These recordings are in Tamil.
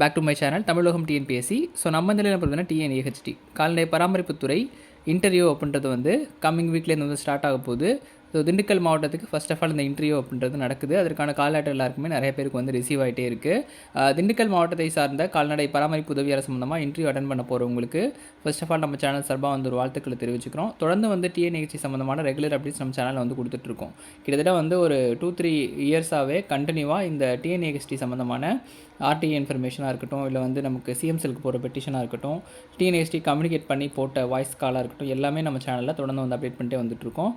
Back to my channel Tamilagam TNPSC so நம்ம நிலையில் பார்த்தீங்கன்னா டிஎன்ஏஹெச்டி கால்நடை பராமரிப்புத்துறை இன்டர்வியூ அப்படின்றது வந்து கம்மிங் வீக்லேருந்து வந்து ஸ்டார்ட் ஆக போகுது. ஸோ திண்டுக்கல் மாவட்டத்துக்கு ஃபர்ஸ்ட் ஆஃப் ஆல் இந்த இன்டர்வியூ அப்படின்றது நடக்குது. அதற்கான கால் லெட்டர் எல்லாருக்குமே நிறைய பேருக்கு வந்து ரிசீவ் ஆகிட்டே இருக்குது திண்டுக்கல் மாவட்டத்தை சார்ந்த கால்நடை பராமரிப்பு உதவியாளர் சம்மந்தமாக இன்டர்வியூ அட்டன் பண்ண போகிறவங்களுக்கு ஃபர்ஸ்ட் ஆஃப் ஆல் நம்ம சேனல் சார்பாக வந்து ஒரு வாழ்த்துக்களை தெரிவிச்சுக்கிறோம். தொடர்ந்து வந்து டிஎன்ஏஹெச்சி சம்மந்தமான ரெகுலர் அப்டேட்ஸ் நம்ம சேனலில் வந்து கொடுத்துட்ருக்கோம் கிட்டத்தட்ட வந்து ஒரு டூ த்ரீ இயர்ஸாகவே கண்டினியூவாக இந்த டிஎன்ஏஹெச்டி சம்மந்தமான ஆர்டிஐ இன்ஃபர்மேஷனாக இருக்கட்டும் இல்லை வந்து நமக்கு சிஎம்செலுக்கு போகிற பெட்டிஷனாக இருக்கட்டும் டிஎன்எஸ்டி கம்யூனிகேட் பண்ணி போட்ட வாய்ஸ் காலாக இருக்கட்டும் எல்லாமே நம்ம சேனலில் தொடர்ந்து வந்து அப்டேட் பண்ணிட்டே வந்துட்டுருக்கோம்.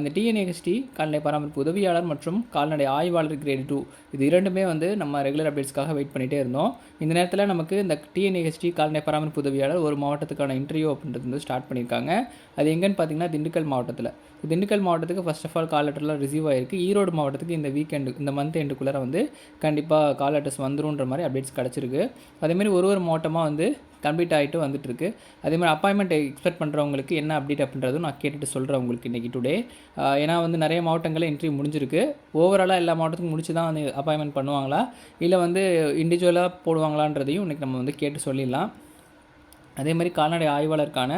இந்த டிஎன்எஸ்டி கால்நடை பராமரிப்பு உதவியாளர் மற்றும் கால்நடை ஆய்வாளர் கிரேட் டூ இது இரண்டுமே வந்து நம்ம ரெகுலர் அப்டேட்ஸ்க்காக வெயிட் பண்ணிகிட்டே இருந்தோம். இந்த நேரத்தில் நமக்கு இந்த டிஎன்ஏஹெச்டி கால்நடை பராமரிப்பு உதவியாளர் ஒரு மாவட்டத்துக்கான இன்டர்வியூ அப்படின்றது வந்து ஸ்டார்ட் பண்ணியிருக்காங்க. அது எங்கன்னு பார்த்தீங்கன்னா திண்டுக்கல் மாவட்டத்தில். திண்டுக்கல் மாவட்டத்துக்கு ஃபஸ்ட் ஆஃப் ஆல் கால் லெட்டர்லாம் ரிசீவ் ஆயிருக்கு. ஈரோடு மாவட்டத்துக்கு இந்த வீக்கெண்டு இந்த மந்த் எண்டுக்குள்ளே வந்து கண்டிப்பாக கால் லெட்டர்ஸ் வந்துருன்ற மாதிரி அப்டேட்ஸ் கிடச்சிருக்கு. அதேமாரி ஒரு ஒரு மாவட்டமாக வந்து கம்ப்ளீட் ஆகிட்டு வந்துட்டுருக்கு. அதே மாதிரி அப்பாயின்மெண்ட் எக்ஸ்பெக்ட் பண்ணுறவங்களுக்கு என்ன அப்டேட் அப்படின்றதும் நான் கேட்டுட்டு சொல்கிறேன் உங்களுக்கு இன்றைக்கி டுடே ஏன்னா வந்து நிறைய மாவட்டங்களில் இன்டர்வியூ முடிஞ்சிருக்கு. ஓவராலாக எல்லா மாவட்டத்துக்கும் முடிச்சு தான் வந்து அப்பாயின்மெண்ட் பண்ணுவாங்களா? இல்லை வந்து இண்டிவிஜுவலாக போடுவாங்களான்றதையும் இன்றைக்கி நம்ம வந்து கேட்டு சொல்லிடலாம். அதே மாதிரி கால்நடை ஆய்வாளருக்கான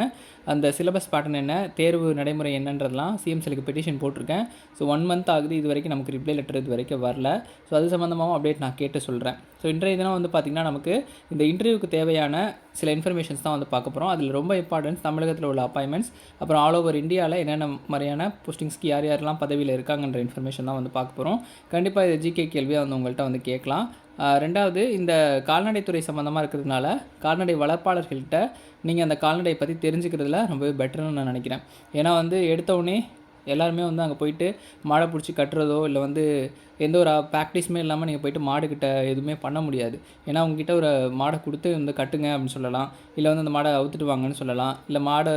அந்த சிலபஸ் பேட்டர்ன் என்ன தேர்வு நடைமுறை என்னன்றதெல்லாம் சிஎம்சிலுக்கு பெட்டிஷன் போட்டிருக்கேன். ஸோ ஒன் மந்த் ஆகுது இது வரைக்கும் நமக்கு ரிப்ளை லெட்டர் இது வரைக்கும் வரல. ஸோ அது சம்மந்தமாகவும் அப்டேட் நான் கேட்டு சொல்கிறேன் ஸோ இன்றைய தினம் வந்து பார்த்திங்கன்னா நமக்கு இந்த இன்டர்வியூக்கு தேவையான சில இன்ஃபர்மேஷன்ஸ் தான் வந்து பார்க்க போகிறோம் அதில் ரொம்ப இம்பார்ட்டன்ஸ் தமிழகத்தில் உள்ள அப்பாயின்மெண்ட்ஸ் அப்புறம் ஆல் ஓவர் இந்தியாவில் என்னென்ன மாதிரியான போஸ்டிங்ஸ்க்கு யார் யாரெல்லாம் பதவியில் இருக்காங்கன்ற இன்ஃபர்மேஷன் தான் வந்து பார்க்க போகிறோம் கண்டிப்பாக இது ஜிகே கேள்வியாக வந்து உங்கள்கிட்ட வந்து கேட்கலாம். ரெண்டாவது இந்த கால்நடைத்துறை சம்மந்தமாக இருக்கிறதுனால கால்நடை வளர்ப்பாளர்கள்கிட்ட நீங்கள் அந்த கால்நடையை பற்றி தெரிஞ்சுக்கிறதுல ரொம்பவே பெட்டர்னு நான் நினைக்கிறேன். ஏன்னா வந்து எடுத்தவுடனே எல்லாருமே வந்து அங்கே போயிட்டு மாடை பிடிச்சி கட்டுறதோ இல்லை வந்து எந்த ஒரு ப்ராக்டிஸுமே இல்லாமல் நீங்கள் போயிட்டு மாடுக்கிட்ட எதுவுமே பண்ண முடியாது. ஏன்னா உங்ககிட்ட ஒரு மாடை கொடுத்து இந்த கட்டுங்க அப்படின்னு சொல்லலாம். இல்லை வந்து அந்த மாடை அவுத்துட்டு வாங்கன்னு சொல்லலாம். இல்லை மாடை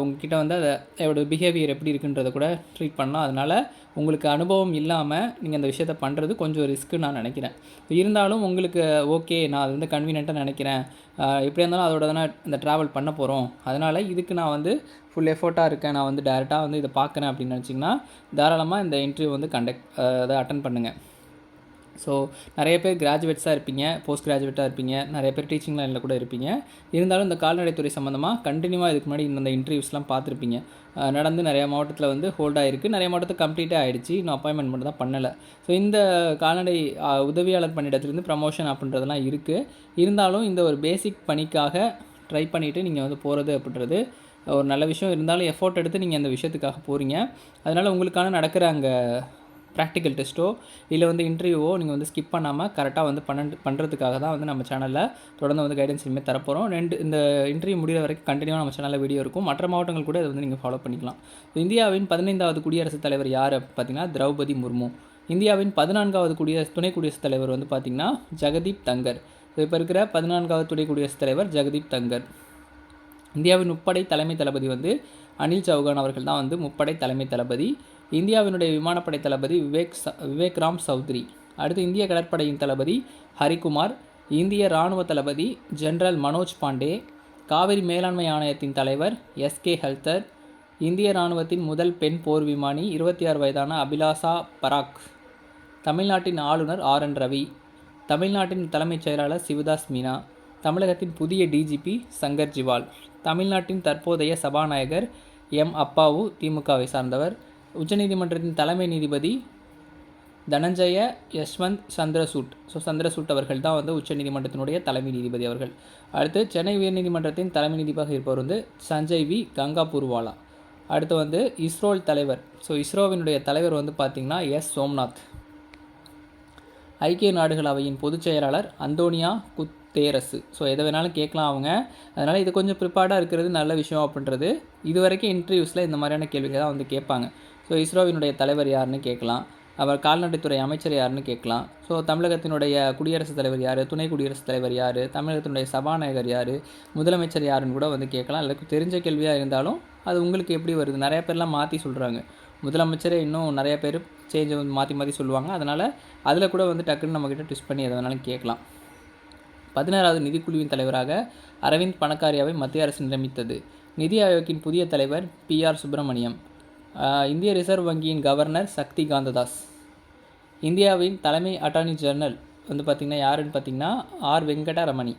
உங்ககிட்ட வந்து அதை அதோடய பிஹேவியர் எப்படி இருக்குன்றதை கூட ட்ரீட் பண்ணலாம். அதனால் உங்களுக்கு அனுபவம் இல்லாமல் நீங்கள் அந்த விஷயத்த பண்ணுறது கொஞ்சம் ரிஸ்க்குன்னு நான் நினைக்கிறேன். இருந்தாலும் உங்களுக்கு ஓகே நான் அது வந்து கன்வீனியண்ட்டாக நினைக்கிறேன். எப்படியா இருந்தாலும் அதோட தானே இந்த ட்ராவல் பண்ண போகிறோம் அதனால் இதுக்கு நான் வந்து ஃபுல் எஃபோர்ட்டாக இருக்கேன். நான் வந்து டேரெக்டாக வந்து இதை பார்க்குறேன் அப்படின்னு நினச்சிங்கன்னா தாராளமாக இந்த இன்டர்வியூ வந்து கண்டக்ட் அதை அட்டன் பண்ணுங்கள் ஸோ நிறைய பேர் கிராஜுவேட்ஸாக இருப்பீங்க போஸ்ட் கிராஜுவேட்டாக இருப்பீங்க நிறைய பேர் டீச்சிங் லைனில் கூட இருப்பீங்க. இருந்தாலும் இந்த கால்நடைத்துறை சம்மந்தமாக கண்டினியூவாக இதுக்கு முன்னாடி இந்த இன்டர்வியூஸ்லாம் பார்த்துருப்பீங்க. நடந்து நிறைய மாவட்டத்தில் வந்து ஹோல்ட் ஆகிருக்கு நிறைய மாவட்டத்தில் கம்ப்ளீட்டாக ஆகிடுச்சு இன்னும் அப்பாயின்மெண்ட் மட்டும் தான் பண்ணலை. ஸோ இந்த கால்நடை உதவியாளர் பணியிடத்துலேருந்து ப்ரமோஷன் அப்படின்றதெல்லாம் இருக்குது இருந்தாலும் இந்த ஒரு பேசிக் பணிக்காக ட்ரை பண்ணிவிட்டு நீங்கள் வந்து போகிறது அப்படின்றது ஒரு நல்ல விஷயம். இருந்தாலும் எஃபோர்ட் எடுத்து நீங்கள் அந்த விஷயத்துக்காக போகிறீங்க அதனால் உங்களுக்கான நடக்கிற அங்கே ப்ராக்டிக்கல் டெஸ்ட்டோ இல்லை வந்து இன்டர்வியூவோ நீங்கள் வந்து ஸ்கிப் பண்ணாமல் கரெக்டாக வந்து பண்ண பண்ணுறதுக்காக தான் வந்து நம்ம சேனலில் தொடர்ந்து வந்து கைடன்ஸ் இனிமேல் தரப்போகிறோம் ரெண்டு இந்த இன்டர்வியூ முடிகிற வரைக்கும் கண்டினியூவாக நம்ம சேனலில் வீடியோ இருக்கும். மற்ற மாவட்டங்கள் கூட இதை வந்து நீங்கள் ஃபாலோ பண்ணிக்கலாம். இந்தியாவின் பதினைந்தாவது குடியரசுத் தலைவர் யார் பார்த்தீங்கன்னா திரௌபதி முர்மு. இந்தியாவின் பதினான்காவது குடியரசு துணை குடியரசுத் தலைவர் வந்து பார்த்திங்கன்னா ஜெகதீப் தங்கர். இப்போ இருக்கிற பதினான்காவது துணை குடியரசுத் தலைவர் ஜெகதீப் தங்கர். இந்தியாவின் முப்படை தலைமை தளபதி வந்து அனில் சௌகான் அவர்கள் தான் வந்து முப்படை தலைமை தளபதி. இந்தியாவினுடைய விமானப்படை தளபதி விவேக் ச விவேக் ராம் சௌத்ரி. அடுத்து இந்திய கடற்படையின் தளபதி ஹரிகுமார் இந்திய இராணுவ தளபதி ஜெனரல் மனோஜ் பாண்டே காவிரி மேலாண்மை ஆணையத்தின் தலைவர் எஸ்கே ஹல்தர் இந்திய இராணுவத்தின் முதல் பெண் போர் விமானி இருபத்தி ஆறு வயதான அபிலாஷா பராக் தமிழ்நாட்டின் ஆளுநர் ஆர் என் ரவி தமிழ்நாட்டின் தலைமைச் செயலாளர் சிவதாஸ் மீனா தமிழகத்தின் புதிய டிஜிபி சங்கர் ஜிவால் தமிழ்நாட்டின் தற்போதைய சபாநாயகர் எம் அப்பாவு திமுகவை சார்ந்தவர் உச்சநீதிமன்றத்தின் தலைமை நீதிபதி தனஞ்சய யஷ்வந்த் சந்திரசூட். ஸோ சந்திரசூட் அவர்கள் தான் வந்து உச்சநீதிமன்றத்தினுடைய தலைமை நீதிபதி அவர்கள். அடுத்து சென்னை உயர்நீதிமன்றத்தின் தலைமை நீதிபதியாக இருப்பவர் வந்து சஞ்சய் வி. கங்காபூர்வாலா. அடுத்து வந்து இஸ்ரோல் தலைவர். ஸோ இஸ்ரோவினுடைய தலைவர் வந்து பார்த்திங்கன்னா எஸ். சோம்நாத். ஐக்கிய நாடுகள் அவையின் பொதுச் செயலாளர் அந்தோனியா குத்தேரசு. ஸோ எதை வேணாலும் கேட்கலாம் அவங்க. அதனால் இது கொஞ்சம் ப்ரிப்பேர்டாக இருக்கிறது நல்ல விஷயம் அப்படின்றது. இது வரைக்கும் இன்டர்வியூஸில் இந்த மாதிரியான கேள்விகள் தான் வந்து கேட்பாங்க. ஸோ இஸ்ரோவினுடைய தலைவர் யாருன்னு கேட்கலாம். அவர் கால்நடைத்துறை அமைச்சர் யாருன்னு கேட்கலாம். ஸோ தமிழகத்தினுடைய குடியரசுத் தலைவர் யார்? துணை குடியரசுத் தலைவர் யார்? தமிழகத்தினுடைய சபாநாயகர் யார்? முதலமைச்சர் யாருன்னு கூட வந்து கேட்கலாம். எல்லாருக்கும் தெரிஞ்ச கேள்வியாக இருந்தாலும் அது உங்களுக்கு எப்படி வருது? நிறைய பேர்லாம் மாற்றி சொல்கிறாங்க முதலமைச்சரே இன்னும் நிறைய பேர் சேஞ்சை வந்து மாற்றி மாற்றி சொல்லுவாங்க. அதனால் அதில் கூட வந்து டக்குன்னு நம்மக்கிட்ட ட்விஸ்ட் பண்ணி எதை வேணாலும் கேட்கலாம். பதினாறாவது நிதிக்குழுவின் தலைவராக அரவிந்த் பணக்காரியாவை மத்திய அரசு நியமித்தது. நிதி ஆயோக்கின் புதிய தலைவர் பி ஆர் சுப்பிரமணியம். இந்திய ரிசர்வ் வங்கியின் கவர்னர் சக்தி காந்ததாஸ் இந்தியாவின் தலைமை அட்டார்னி ஜெனரல் வந்து பார்த்திங்கன்னா யாருன்னு பார்த்தீங்கன்னா ஆர் வெங்கடரமணி.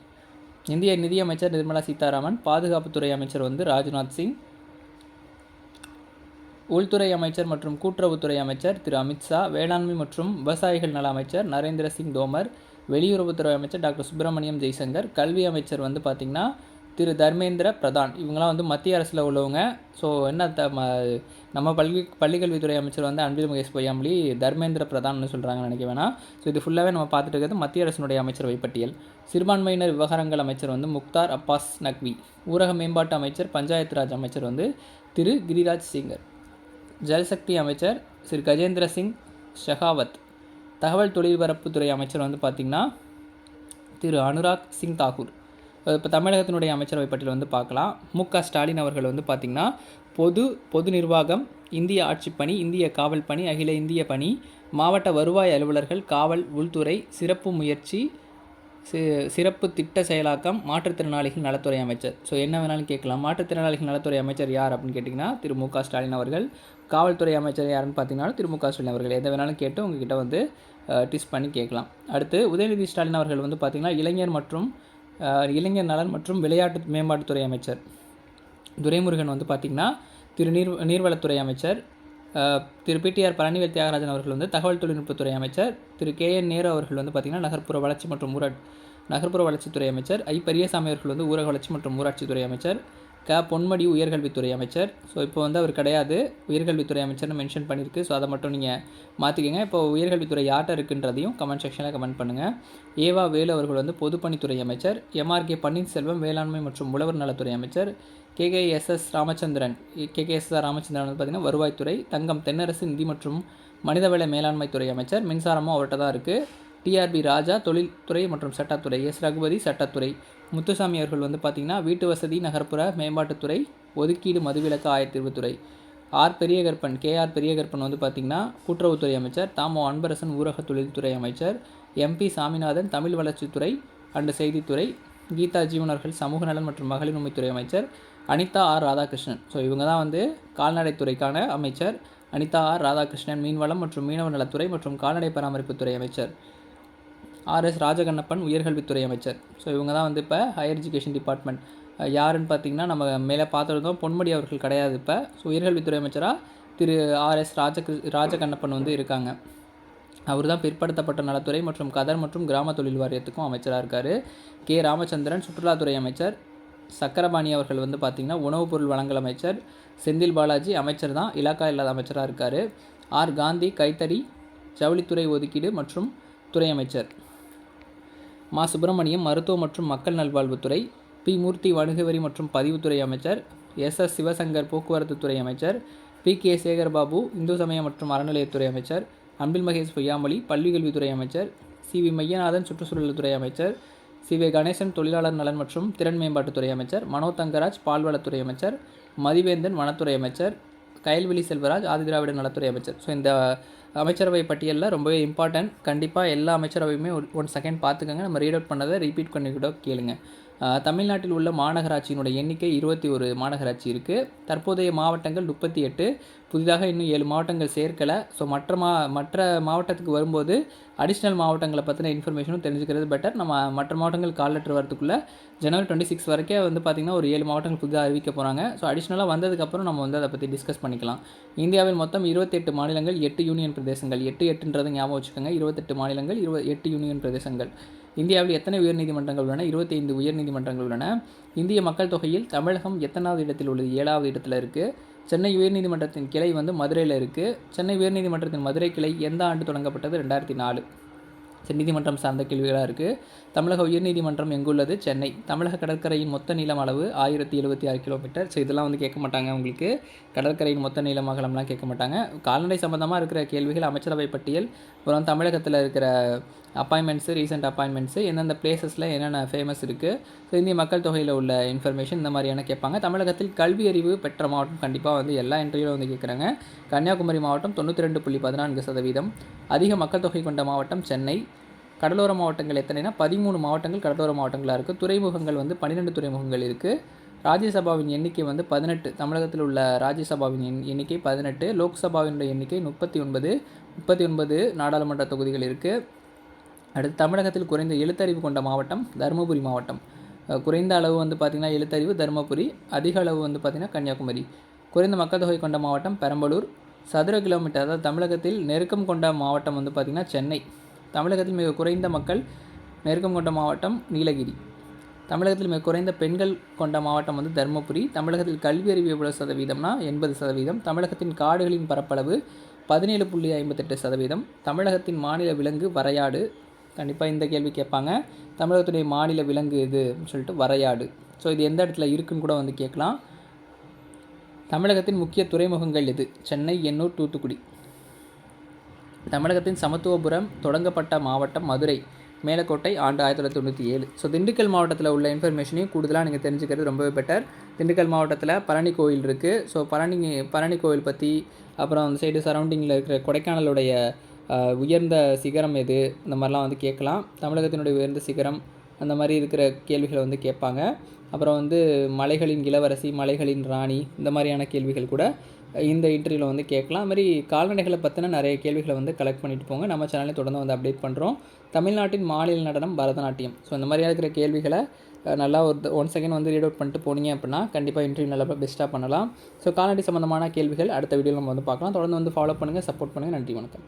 இந்திய நிதியமைச்சர் நிர்மலா சீதாராமன் பாதுகாப்புத்துறை அமைச்சர் வந்து ராஜ்நாத் சிங் உள்துறை அமைச்சர் மற்றும் கூட்டுறவுத்துறை அமைச்சர் திரு அமித்ஷா வேளாண்மை மற்றும் விவசாயிகள் நல அமைச்சர் நரேந்திர சிங் தோமர் வெளியுறவுத்துறை அமைச்சர் டாக்டர் சுப்பிரமணியம் ஜெய்சங்கர் கல்வி அமைச்சர் வந்து பார்த்திங்கன்னா திரு தர்மேந்திர பிரதான். இவங்களாம் வந்து மத்திய அரசில் உள்ளவங்க. ஸோ என்ன த ம நம்ம பள்ளி பள்ளிக்கல்வித்துறை அமைச்சர் வந்து அன்பில் மகேஷ் பொய்யாமொழி தர்மேந்திர பிரதான்னு சொல்கிறாங்கன்னு நினைக்க வேணாம். ஸோ இது ஃபுல்லாகவே நம்ம பார்த்துட்டு இருக்கிறது மத்திய அரசினுடைய அமைச்சரவை பட்டியல் சிறுபான்மையினர் விவகாரங்கள் அமைச்சர் வந்து முக்தார் அப்பாஸ் நக்வி. ஊரக மேம்பாட்டு அமைச்சர் பஞ்சாயத்து ராஜ் அமைச்சர் வந்து திரு கிரிராஜ் சிங்கர். ஜல்சக்தி அமைச்சர் திரு கஜேந்திர சிங் ஷெகாவத். தகவல் தொழில்பரப்புத்துறை அமைச்சர் வந்து பார்த்திங்கன்னா திரு அனுராக் சிங் தாகூர். இப்போ தமிழகத்தினுடைய அமைச்சரவை பட்டியல் வந்து பார்க்கலாம். மு க ஸ்டாலின் அவர்கள் வந்து பார்த்திங்கன்னா பொது பொது நிர்வாகம் இந்திய ஆட்சிப்பணி இந்திய காவல் பணி அகில இந்திய பணி மாவட்ட வருவாய் அலுவலர்கள் காவல் உள்துறை சிறப்பு முயற்சி சி சிறப்பு திட்ட செயலாக்கம் மாற்றுத்திறனாளிகள் நலத்துறை அமைச்சர். ஸோ என்ன வேணாலும் கேட்கலாம். மாற்றுத்திறனாளிகள் நலத்துறை அமைச்சர் யார் அப்படின்னு கேட்டிங்கன்னா திரு மு க ஸ்டாலின் அவர்கள். காவல்துறை அமைச்சர் யாருன்னு பார்த்தீங்கன்னா திரு மு க ஸ்டாலின் அவர்கள். எதை வேணாலும் கேட்டு உங்ககிட்ட வந்து டிஸ் பண்ணி கேட்கலாம். அடுத்து உதயநிதி ஸ்டாலின் அவர்கள் வந்து பார்த்திங்கன்னா இளைஞர் மற்றும் இளைஞர் நலன் மற்றும் விளையாட்டு மேம்பாட்டுத்துறை அமைச்சர். துரைமுருகன் வந்து பார்த்திங்கன்னா திரு நீர் நீர்வளத்துறை அமைச்சர். திரு பிடிஆர் பழனிவேல் தியாகராஜன் அவர்கள் வந்து தகவல் தொழில்நுட்பத்துறை அமைச்சர். திரு கே என் நேரு அவர்கள் வந்து பார்த்திங்கன்னா நகர்ப்புற வளர்ச்சி மற்றும் ஊரா நகர்ப்புற வளர்ச்சித்துறை அமைச்சர். ஐ பெரியசாமி அவர்கள் வந்து ஊரக வளர்ச்சி மற்றும் ஊராட்சித்துறை அமைச்சர். க பொன்மடி உயர்கல்வித்துறை அமைச்சர். ஸோ இப்போ வந்து அவர் கிடையாது. உயர்கல்வித்துறை அமைச்சர்னு மென்ஷன் பண்ணியிருக்கு ஸோ அதை மட்டும் நீங்கள் மாற்றிக்கங்க இப்போ உயர்கல்வித்துறை யார்கிட்ட இருக்குன்றதையும் கமெண்ட் செக்ஷனில் கமெண்ட் பண்ணுங்கள் ஏவா வேலு அவர்கள் வந்து பொதுப்பணித்துறை அமைச்சர். எம்ஆர்கே பன்னீர்செல்வம் வேளாண்மை மற்றும் உழவர் நலத்துறை அமைச்சர். கேகேஎஸ்எஸ் ராமச்சந்திரன். கேகேஎஸ்ஆர் ராமச்சந்திரன் வந்து பார்த்திங்கன்னா வருவாய்த்துறை. தங்கம் தென்னரசு நிதி மற்றும் மனிதவள மேலாண்மைத்துறை அமைச்சர். மின்சாரமும் அவர்கிட்ட தான் இருக்குது டிஆர்பி ராஜா தொழில்துறை மற்றும் சட்டத்துறை எஸ். ரகுபதி சட்டத்துறை. முத்துசாமி அவர்கள் வந்து பார்த்திங்கன்னா வீட்டு வசதி நகர்ப்புற மேம்பாட்டுத்துறை ஒதுக்கீடு மதுவிலக்கு ஆயத்தீர்வுத்துறை. R. Periyakaruppan K. R. Periyakaruppan வந்து பார்த்திங்கன்னா கூட்டுறவுத்துறை அமைச்சர் தாமோ அன்பரசன் ஊரக தொழில்துறை அமைச்சர் எம்பி சாமிநாதன் தமிழ் வளர்ச்சித்துறை அண்ட் செய்தித்துறை கீதா ஜீவனர்கள் சமூக நலன் மற்றும் மகளிர் உரிமைத்துறை அமைச்சர் அனிதா ஆர். ராதாகிருஷ்ணன். ஸோ இவங்க தான் வந்து கால்நடைத்துறைக்கான அமைச்சர் அனிதா ஆர். ராதாகிருஷ்ணன் மீன்வளம் மற்றும் மீனவ நலத்துறை மற்றும் கால்நடை பராமரிப்புத்துறை அமைச்சர். ஆர்எஸ் ராஜகண்ணப்பன் உயர்கல்வித்துறை அமைச்சர். ஸோ இவங்க தான் வந்து இப்போ ஹையர் எஜுகேஷன் டிபார்ட்மெண்ட் யாருன்னு பார்த்தீங்கன்னா நம்ம மேலே பார்த்துருந்தோம் பொன்முடி அவர்கள் கிடையாது இப்போ. ஸோ உயர்கல்வித்துறை அமைச்சராக திரு ஆர்எஸ் ராஜ ராஜகண்ணப்பன் வந்து இருக்காங்க. அவர் தான் பிற்படுத்தப்பட்ட நலத்துறை மற்றும் கதர் மற்றும் கிராம தொழில் வாரியத்துக்கும் அமைச்சராக இருக்கார். கே ராமச்சந்திரன் சுற்றுலாத்துறை அமைச்சர். சக்கரபாணி அவர்கள் வந்து பார்த்திங்கன்னா உணவுப் பொருள் வழங்கல் அமைச்சர். செந்தில் பாலாஜி அமைச்சர் தான் இலாக்கா இல்லாத அமைச்சராக இருக்கார். ஆர் காந்தி கைத்தறி ஜவுளித்துறை ஒதுக்கீடு மற்றும் துறை அமைச்சர். மா. சுப்பிரமணியம் மருத்துவ மற்றும் மக்கள் நல்வாழ்வுத்துறை பி. மூர்த்தி வணிகவரி மற்றும் பதிவுத்துறை அமைச்சர் எஸ். எஸ். சிவசங்கர் போக்குவரத்துத்துறை அமைச்சர் பி. கே. சேகர்பாபு இந்து சமய மற்றும் அறநிலையத்துறை அமைச்சர் அன்பில் மகேஷ் பொய்யாமொழி பள்ளிக்கல்வித்துறை அமைச்சர் சி. வி. மையநாதன் சுற்றுச்சூழல் துறை அமைச்சர் சி. வி. கணேசன் தொழிலாளர் நலன் மற்றும் திறன் மேம்பாட்டுத்துறை அமைச்சர் மனோ தங்கராஜ் பால்வளத்துறை அமைச்சர் மதிவேந்தன் வனத்துறை அமைச்சர் கயல்விழி செல்வராஜ் ஆதிதிராவிட நலத்துறை அமைச்சர். ஸோ இந்த அமைச்சரவை பட்டியலில் ரொம்பவே இம்பார்ட்டன்ட் கண்டிப்பாக எல்லா அமைச்சரவையுமே ஒரு ஒன் செகண்ட் பார்த்துக்கோங்க. நம்ம ரீட் அவுட் பண்ணதை ரிப்பீட் பண்ணிக்கிட்டோ கேளுங்க. தமிழ்நாட்டில் உள்ள மாநகராட்சியினுடைய எண்ணிக்கை இருபத்தி ஒரு மாநகராட்சி இருக்குது தற்போதைய மாவட்டங்கள் முப்பத்தி எட்டு. புதிதாக இன்னும் ஏழு மாவட்டங்கள் சேர்க்கலை. ஸோ மற்ற மா மற்ற மாவட்டத்துக்கு வரும்போது அடிஷ்னல் மாவட்டங்களை பற்றின இன்ஃபர்மேஷனும் தெரிஞ்சுக்கிறது பெட்டர் நம்ம மற்ற மாவட்டங்கள் கால் லெட்டர் வரதுக்குள்ளே ஜனவரி டுவெண்ட்டி சிக்ஸ் வரைக்கும் வந்து பார்த்திங்கன்னா ஒரு ஏழு மாவட்டங்கள் புதிதாக அறிவிக்க போகிறாங்க ஸோ அடிஷ்னலாக வந்ததுக்கப்புறம் நம்ம வந்து அதை பற்றி டிஸ்கஸ் பண்ணிக்கலாம். இந்தியாவில் மொத்தம் இருபத்தெட்டு மாநிலங்கள் எட்டு யூனியன் பிரதேசங்கள். எட்டு எட்டுன்றதை ஞாபகம் வச்சுக்கோங்க. இருபத்தெட்டு மாநிலங்கள் இருபது எட்டு யூனியன் பிரதேசங்கள். இந்தியாவில் எத்தனை உயர்நீதிமன்றங்கள் உள்ளன? இருபத்தைந்து உயர்நீதிமன்றங்கள் உள்ளன. இந்திய மக்கள் தொகையில் தமிழகம் எத்தனாவது இடத்தில் உள்ளது? ஏழாவது இடத்துல இருக்குது சென்னை உயர்நீதிமன்றத்தின் கிளை வந்து மதுரையில் இருக்குது சென்னை உயர்நீதிமன்றத்தின் மதுரை கிளை எந்த ஆண்டு தொடங்கப்பட்டது? ரெண்டாயிரத்தி நாலு. நீதிமன்றம் சார்ந்த கேள்விகளாக இருக்குது தமிழக உயர்நீதிமன்றம் எங்குள்ளது? சென்னை. தமிழக கடற்கரையின் மொத்த நீளம் அளவு ஆயிரத்தி எழுபத்தி ஆறு கிலோமீட்டர். ஸோ இதெல்லாம் வந்து கேட்க மாட்டாங்க உங்களுக்கு. கடற்கரையின் மொத்த நீளம் அகலம்லாம் கேட்க மாட்டாங்க. கால்நடை சம்பந்தமாக இருக்கிற கேள்விகள் அமைச்சரவை பட்டியல் அப்புறம் தமிழகத்தில் இருக்கிற அப்பாயின்மெண்ட்ஸு ரீசெண்ட் அப்பாயின்மெண்ட்ஸு எந்தெந்த பிளேசஸில் என்னென்ன ஃபேமஸ் இருக்குது ஸோ இந்திய மக்கள் தொகையில் உள்ள இன்ஃபர்மேஷன் இந்த மாதிரியான கேட்பாங்க. தமிழகத்தில் கல்வி அறிவு பெற்ற மாவட்டம் கண்டிப்பாக வந்து எல்லா இன்டர்வியூவில் வந்து கேட்குறாங்க. கன்னியாகுமரி மாவட்டம் தொண்ணூற்றி ரெண்டு புள்ளி பதினான்கு சதவீதம். அதிக மக்கள் தொகை கொண்ட மாவட்டம் சென்னை. கடலோர மாவட்டங்கள் எத்தனைனா? பதிமூணு மாவட்டங்கள் கடலோர மாவட்டங்களாக இருக்குது துறைமுகங்கள் வந்து பன்னிரெண்டு துறைமுகங்கள் இருக்குது ராஜ்யசபாவின் எண்ணிக்கை வந்து பதினெட்டு. தமிழகத்தில் உள்ள ராஜ்யசபாவின் எண் எண்ணிக்கை பதினெட்டு. லோக்சபாவினுடைய எண்ணிக்கை முப்பத்தி ஒன்பது. முப்பத்தி ஒன்பது நாடாளுமன்ற தொகுதிகள் இருக்குது அடுத்து தமிழகத்தில் குறைந்த எழுத்தறிவு கொண்ட மாவட்டம் தருமபுரி மாவட்டம். குறைந்த அளவு வந்து பார்த்திங்கன்னா எழுத்தறிவு தருமபுரி. அதிக அளவு வந்து பார்த்திங்கன்னா கன்னியாகுமரி. குறைந்த மக்கள் தொகை கொண்ட மாவட்டம் பெரம்பலூர். சதுர கிலோமீட்டர் அதாவது தமிழகத்தில் நெருக்கம் கொண்ட மாவட்டம் வந்து பார்த்திங்கன்னா சென்னை. தமிழகத்தில் மிக குறைந்த மக்கள் நெருக்கம் கொண்ட மாவட்டம் நீலகிரி. தமிழகத்தில் மிக குறைந்த பெண்கள் கொண்ட மாவட்டம் வந்து தருமபுரி. தமிழகத்தில் கல்வி அறிவு எவ்வளவு சதவீதம்னா எண்பது சதவீதம். தமிழகத்தின் காடுகளின் பரப்பளவு பதினேழு புள்ளி ஐம்பத்தெட்டு சதவீதம். தமிழகத்தின் மாநில விலங்கு வரையாடு. கண்டிப்பாக இந்த கேள்வி கேட்பாங்க. தமிழகத்துடைய மாநில விலங்கு இது அப்படின்னு சொல்லிட்டு வரையாடு. ஸோ இது எந்த இடத்துல இருக்குன்னு கூட வந்து கேட்கலாம். தமிழகத்தின் முக்கிய துறைமுகங்கள் எது? சென்னை எண்ணூர் தூத்துக்குடி. தமிழகத்தின் சமத்துவபுரம் தொடங்கப்பட்ட மாவட்டம் மதுரை. மேலக்கோட்டை ஆண்டு ஆயிரத்தி தொள்ளாயிரத்தி தொண்ணூற்றி ஏழு. ஸோ திண்டுக்கல் மாவட்டத்தில் உள்ள இன்ஃபர்மேஷனையும் கூடுதலாக நீங்கள் தெரிஞ்சுக்கிறது ரொம்பவே பெட்டர். திண்டுக்கல் மாவட்டத்தில் பழனி கோயில் இருக்குது ஸோ பழனி பழனி கோயில் பற்றி அப்புறம் அந்த சைடு சரௌண்டிங்கில் இருக்கிற கொடைக்கானலுடைய உயர்ந்த சிகரம் எது? இந்த மாதிரிலாம் வந்து கேட்கலாம். தமிழகத்தினுடைய உயர்ந்த சிகரம் அந்த மாதிரி இருக்கிற கேள்விகளை வந்து கேட்பாங்க. அப்புறம் வந்து மலைகளின் இளவரசி மலைகளின் ராணி இந்த மாதிரியான கேள்விகள் கூட இந்த இன்டர்வியூவில் வந்து கேட்கலாம். அது மாதிரி கால்நடைகளை பற்றின நிறைய கேள்விகளை வந்து கலெக்ட் பண்ணிட்டு போங்க. நம்ம சேனலில் தொடர்ந்து வந்து அப்டேட் பண்ணுறோம் தமிழ்நாட்டின் மாநில நடனம் பரதநாட்டியம். ஸோ இந்த மாதிரியாக இருக்கிற கேள்விகளை நல்லா ஒரு ஒன் செகண்ட் வந்து ரீட் அவுட் பண்ணிட்டு போனீங்க அப்படின்னா கண்டிப்பாக இன்டர்வியூ நல்லா பெஸ்ட்டாக பண்ணலாம். ஸோ கால்நடை சம்மந்தமான கேள்விகள் அடுத்த வீடியோவில் நம்ம வந்து பார்க்கலாம். தொடர்ந்து வந்து ஃபாலோ பண்ணுங்கள் சப்போர்ட் பண்ணுங்கள் நன்றி வணக்கம்.